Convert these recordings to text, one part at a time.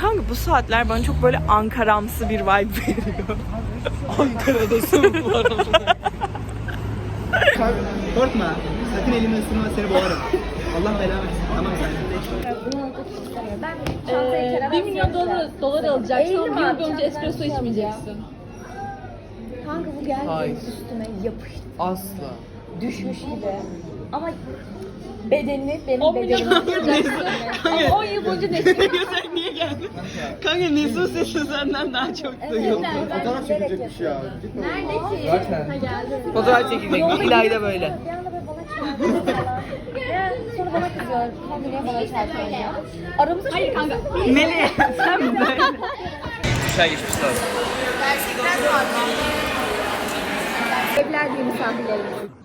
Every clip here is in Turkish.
Kanka bu saatler bana çok böyle Ankaramsı bir vibe veriyor. Ankara'dasın bu arada. Korkma. Sakın elimi ısırma seni boğarım. Allah belanı versin. Tamam sen. 1 milyon dolar, dolar alacaksın ama bir yıl boyunca espresso içmeyeceksin. Kanka bu geldi Hayır. üstüme yapıştı Asla. düşmüş gibi. Ama bedenini benim 10 milyon bedenimi ama 10 yıl boyunca Nespresso Sen niye geldin? Kanka Nesun sesi senden daha çok duyuyorum. fotoğraf çekilecekmiş ya. Nerede ki? Zaten. Ha geldi. Fotoğraf. İlayda böyle. Bir anda böyle bana sonra bana kızıyor. Kanka niye bana çarpıyorsun ya? Aramızda Hayır kanka. Melih sen mi böyle? Çay geçmiş lazım. Evler diye misafirlerimiz.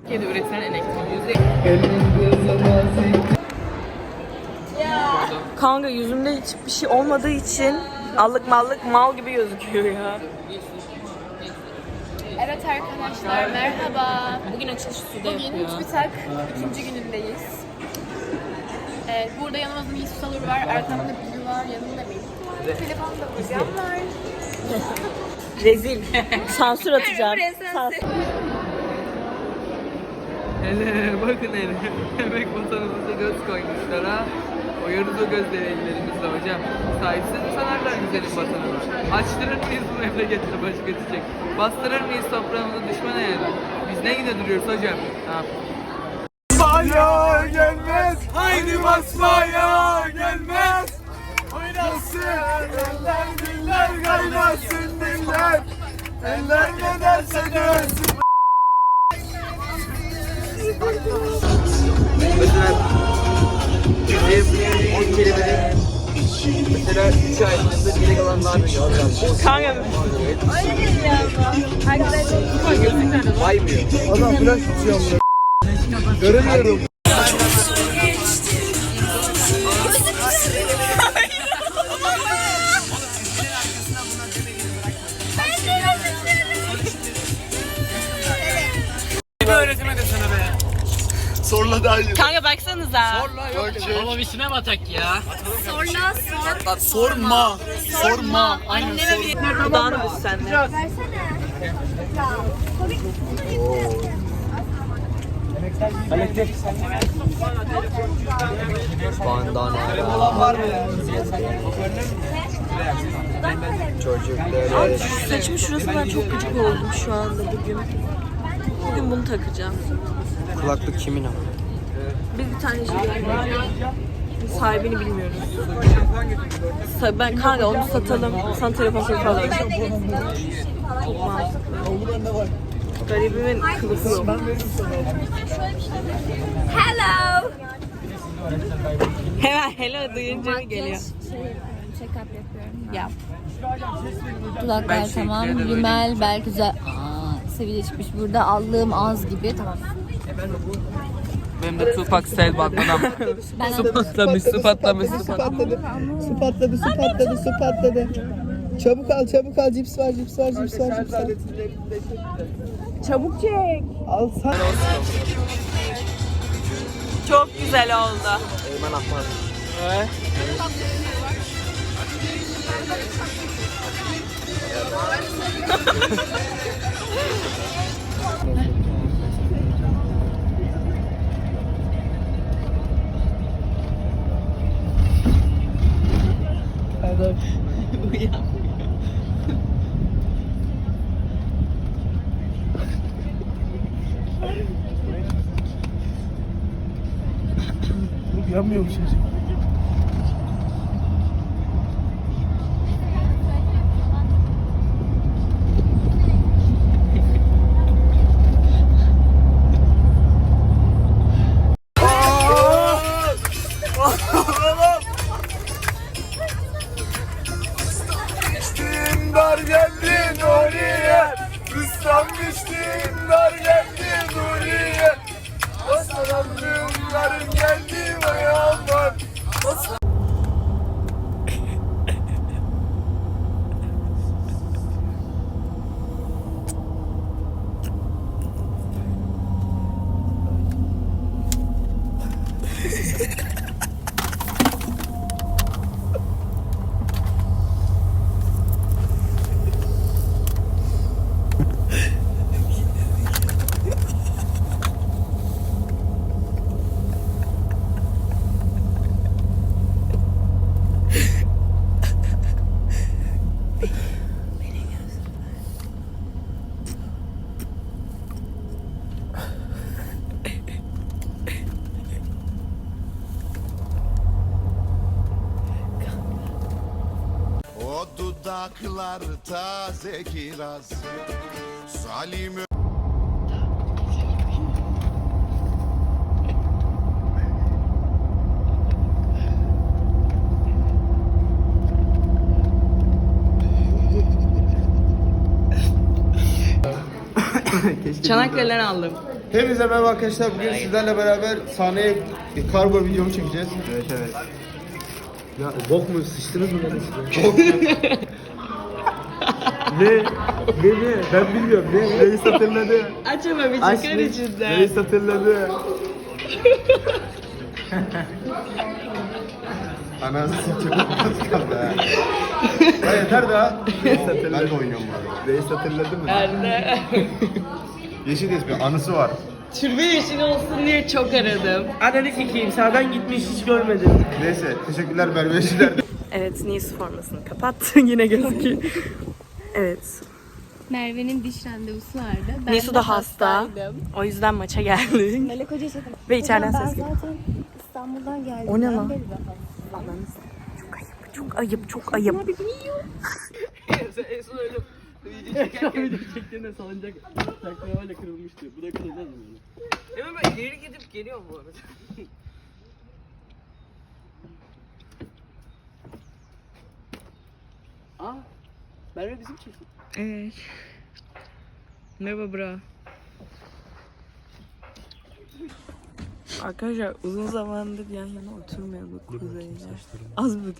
Türkiye'de üretilen elektron yüzde Kanka yüzümde hiçbir şey olmadığı için allık mallık mal gibi gözüküyor ya. Evet arkadaşlar merhaba. Bugün açılış suda Bugün üç bitak üçüncü günündeyiz. Evet, burada yanımızda Yusuf Salur var, arkamda Bilü var, yanımda var. Telefonda Hocam var. Rezil. Sansür atacağım. Sansür. Hele bakın hele. Emek vatanımıza göz koymuşlar ha. O gözleri ellerimizle hocam. Sahipsiz mi sanarlar güzelim vatanımı? Açtırır mıyız bu memlekette baş geçecek? Bastırır mıyız toprağımızı düşmana yani? Biz ne yine duruyoruz hocam? Ha. Basmaya gelmez. Haydi basmaya gelmez. Oynasın eller diller kaynasın diller. Eller ne derse desin. Mesela bizim 10 kelimede mesela 3 ay içinde dile kalan büyük hocam. Kanka Baymıyor. Adam flash tutuyor bunu. Göremiyorum. Sorla iyi. Kanka baksanıza. Baba bir sinema tak ya. Sorma. Sorma. Aynen Dudağını büz sen de. Bandana var mı? Çocuklar. Şu saçımın şurasından çok gıcık oldum şu anda bugün. Bugün bunu takacağım. Kulaklık kimin ama? Biz bir tane şey Sahibini bilmiyoruz. Ben kanka onu satalım. Sana telefon mantıklı. Garibimin kılıfı yok. Hello. Hemen hello duyunca mı geliyor? Check-up yapıyorum. Yap. Dudaklar tamam. Rimel belki güzel. Aa, seviye çıkmış burada. Allığım az gibi. Tamam. Benim de Tupac style bakmadan. Su patlamış, su patlamış, su patlamış. patladı. Su patladı, su patladı, su patladı. Çabuk al, çabuk al. Cips var, cips var, cips var, cips var. Çabuk çek. Al sen. Çok güzel oldu. Eymen Ahmad. Yanmıyor musunuz? Geçtin dar geldin oraya Rüstem geçtin dudaklar taze kiraz Zalim Çanakkale'den aldım. Hepinize merhaba arkadaşlar. Bugün sizlerle beraber sahneye kargo videomu çekeceğiz. Evet evet. Ya bok mu sıçtınız mı lan ne? Ne ne? Ben bilmiyorum. Ne? Reis hatırladı. Aç ama bir Aç çıkar ne? içinden. Reis hatırladı. Anasını satayım. Az kaldı ha. Ya yeter daha. Reis hatırladı. Ben de oynuyorum bu arada. Reis hatırladı mı? Nerede? Yeşil ismi anısı var. Türbe yeşil olsun diye çok aradım. Ananı sikeyim sağdan gitmiş hiç görmedim. Neyse teşekkürler Merve Yeşiller. Evet, Nice formasını kapattı. Yine gözüküyor. Evet. Merve'nin diş randevusu vardı. Ben Nisu de da hasta. hastaydım. O yüzden maça geldik. Melek Hoca şey Ve içeriden ben ses geliyor. zaten İstanbul'dan geldim. O ne Ben lan? Çok ayıp, çok ayıp, çok ayıp. çektiğinde salıncak taklamayla kırılmıştı. Bu da kırılmaz mı? Hemen ben geri gidip geliyorum bu arada. Aa, Merve bizim çekim. Evet. Merhaba bra. Arkadaşlar uzun zamandır yan yana oturmayalım kuzeyle. Az bir.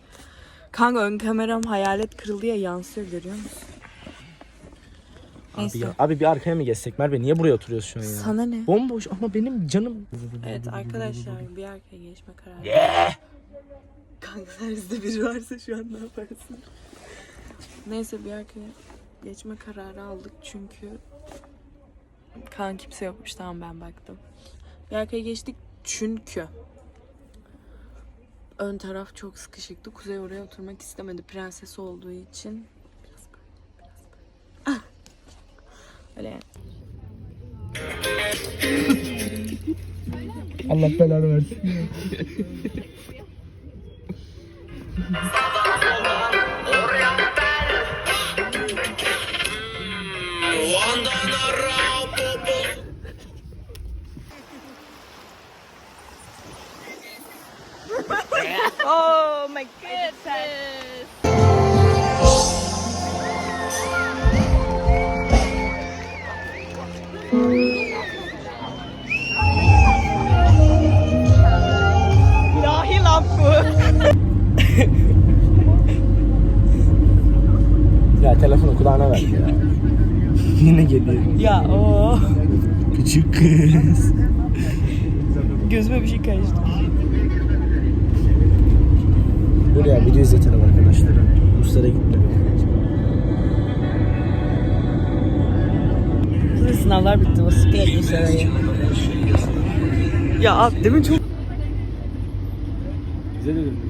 Kanka ön kameram hayalet kırıldı ya yansıyor görüyor musun? Abi, ya, abi bir arkaya mı geçsek Merve niye buraya oturuyoruz şu an ya? Sana ne? Bomboş ama benim canım. Evet arkadaşlar bir arkaya geçme kararı. Kanka serviste biri varsa şu an ne yaparsın? Neyse bir arkaya geçme kararı aldık çünkü kan kimse yokmuş tamam ben baktım. Bir arkaya geçtik çünkü ön taraf çok sıkışıktı. Kuzey oraya oturmak istemedi prenses olduğu için. Biraz böyle, biraz böyle. Ah! Öyle yani. Allah belanı versin. my goodness. İlahi bu. Ya telefonu kulağına ver ya. Yine geliyor. Ya o Küçük kız. gözüme bir şey kaçtı. Buraya video izletelim arkadaşlara. Burslara gittim. Sınavlar bitti. Et bu seneyi. Ya abi demin çok Bize dedim.